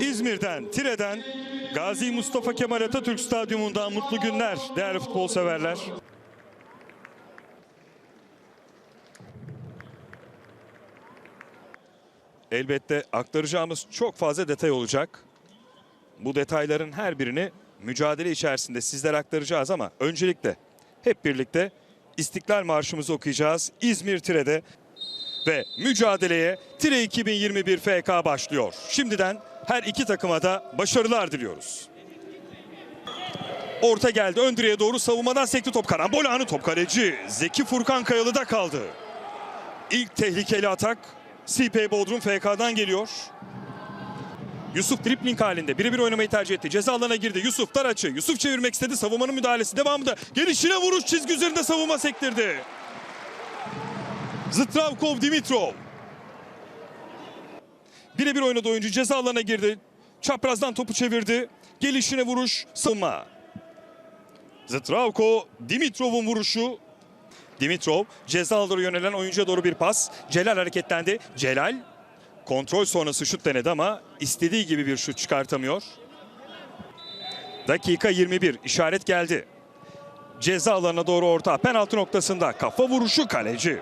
İzmir'den, Tire'den, Gazi Mustafa Kemal Atatürk Stadyumunda mutlu günler değerli futbol severler. Elbette aktaracağımız çok fazla detay olacak. Bu detayların her birini mücadele içerisinde sizlere aktaracağız ama öncelikle hep birlikte İstiklal Marşımızı okuyacağız İzmir Tire'de ve mücadeleye Tire 2021 FK başlıyor. Şimdiden her iki takıma da başarılar diliyoruz. Orta geldi ön doğru savunmadan sekti top karambol anı top kaleci Zeki Furkan Kayalı'da kaldı. İlk tehlikeli atak CP Bodrum FK'dan geliyor. Yusuf dripling halinde birebir oynamayı tercih etti. Ceza alanına girdi. Yusuf dar açı. Yusuf çevirmek istedi. Savunmanın müdahalesi devamında. Gelişine vuruş çizgi üzerinde savunma sektirdi. Zıtravkov Dimitrov. Birebir oynadı oyuncu. Ceza alanına girdi. Çaprazdan topu çevirdi. Gelişine vuruş savunma. Zıtravko Dimitrov'un vuruşu. Dimitrov ceza alanına yönelen oyuncuya doğru bir pas. Celal hareketlendi. Celal kontrol sonrası şut denedi ama istediği gibi bir şut çıkartamıyor. Dakika 21 işaret geldi. Ceza alanına doğru orta penaltı noktasında kafa vuruşu kaleci.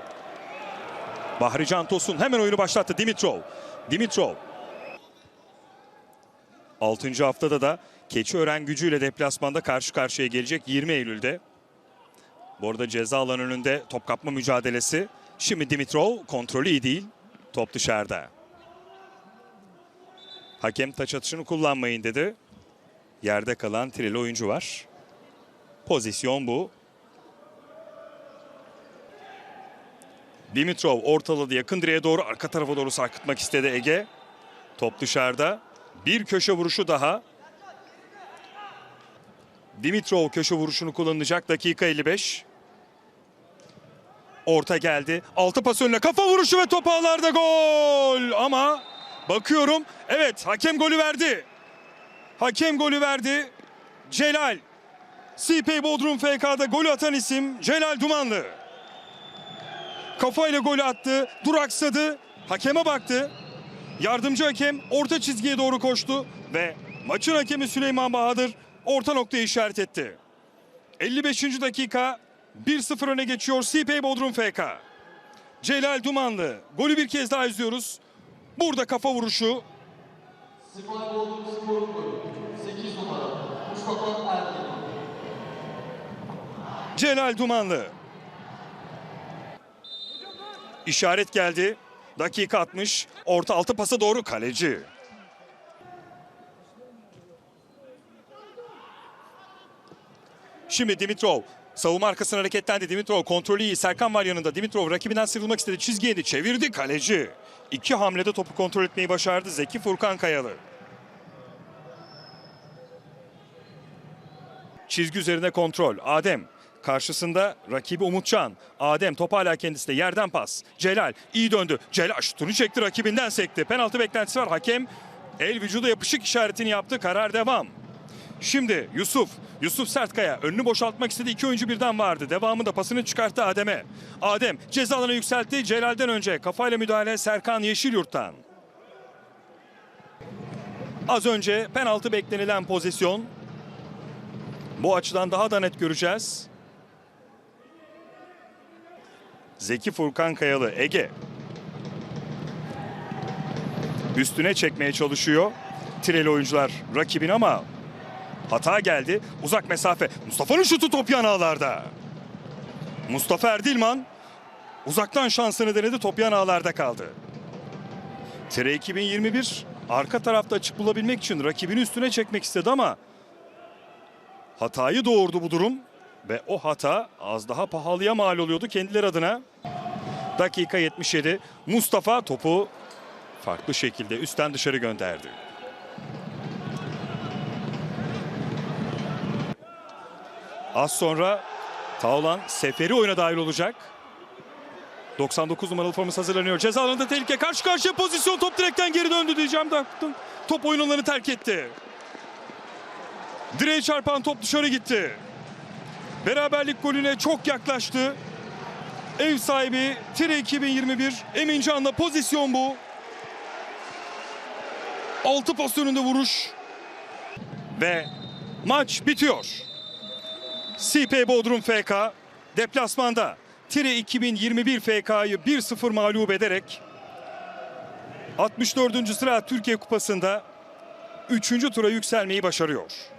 Bahri Can Tosun hemen oyunu başlattı Dimitrov. Dimitrov. 6. haftada da Keçiören gücüyle deplasmanda karşı karşıya gelecek 20 Eylül'de. Bu arada ceza alanı önünde top kapma mücadelesi. Şimdi Dimitrov kontrolü iyi değil. Top dışarıda. Hakem taç atışını kullanmayın dedi. Yerde kalan Tireli oyuncu var. Pozisyon bu. Dimitrov ortaladı yakın direğe doğru arka tarafa doğru sarkıtmak istedi Ege. Top dışarıda. Bir köşe vuruşu daha. Dimitrov köşe vuruşunu kullanacak dakika 55. Orta geldi. Altı pas önüne kafa vuruşu ve top ağlarda gol. Ama bakıyorum evet hakem golü verdi. Hakem golü verdi. Celal. CP Bodrum FK'da golü atan isim Celal Dumanlı. Kafayla golü attı. Duraksadı. Hakeme baktı. Yardımcı hakem orta çizgiye doğru koştu ve maçın hakemi Süleyman Bahadır orta noktayı işaret etti. 55. dakika 1-0 öne geçiyor CP Bodrum FK. Celal Dumanlı golü bir kez daha izliyoruz. Burada kafa vuruşu. Sipay Bodrum Spor Kulübü 8 numara Mustafa Erkin. Celal Dumanlı. İşaret geldi. Dakika 60. Orta altı pasa doğru kaleci. Şimdi Dimitrov savunma arkasına hareketlendi. Dimitrov kontrolü iyi. Serkan var yanında. Dimitrov rakibinden sıyrılmak istedi. Çizgiye indi. Çevirdi kaleci. İki hamlede topu kontrol etmeyi başardı Zeki Furkan Kayalı. Çizgi üzerine kontrol. Adem karşısında rakibi Umutcan. Adem top hala kendisinde yerden pas. Celal iyi döndü. Celal şutunu çekti rakibinden sekti. Penaltı beklentisi var. Hakem el vücuda yapışık işaretini yaptı. Karar devam. Şimdi Yusuf. Yusuf Sertkaya önünü boşaltmak istedi. İki oyuncu birden vardı. Devamında pasını çıkarttı Adem'e. Adem ceza alanı yükseltti. Celal'den önce kafayla müdahale Serkan Yeşilyurt'tan. Az önce penaltı beklenilen pozisyon. Bu açıdan daha da net göreceğiz. Zeki Furkan Kayalı Ege. Üstüne çekmeye çalışıyor. Tireli oyuncular rakibin ama hata geldi. Uzak mesafe. Mustafa'nın şutu top yan ağlarda. Mustafa Erdilman uzaktan şansını denedi. Top yan ağlarda kaldı. Tire 2021 arka tarafta açık bulabilmek için rakibini üstüne çekmek istedi ama hatayı doğurdu bu durum ve o hata az daha pahalıya mal oluyordu kendileri adına. Dakika 77 Mustafa topu farklı şekilde üstten dışarı gönderdi. Az sonra Taulan seferi oyuna dahil olacak. 99 numaralı forması hazırlanıyor. Ceza alanında tehlike karşı karşıya pozisyon top direkten geri döndü diyeceğim de top oyun alanını terk etti. Direğe çarpan top dışarı gitti. Beraberlik golüne çok yaklaştı. Ev sahibi Tire 2021 Emin Can'la pozisyon bu. Altı pozisyonunda vuruş. Ve maç bitiyor. CP Bodrum FK deplasmanda Tire 2021 FK'yı 1-0 mağlup ederek 64. sıra Türkiye Kupası'nda 3. tura yükselmeyi başarıyor.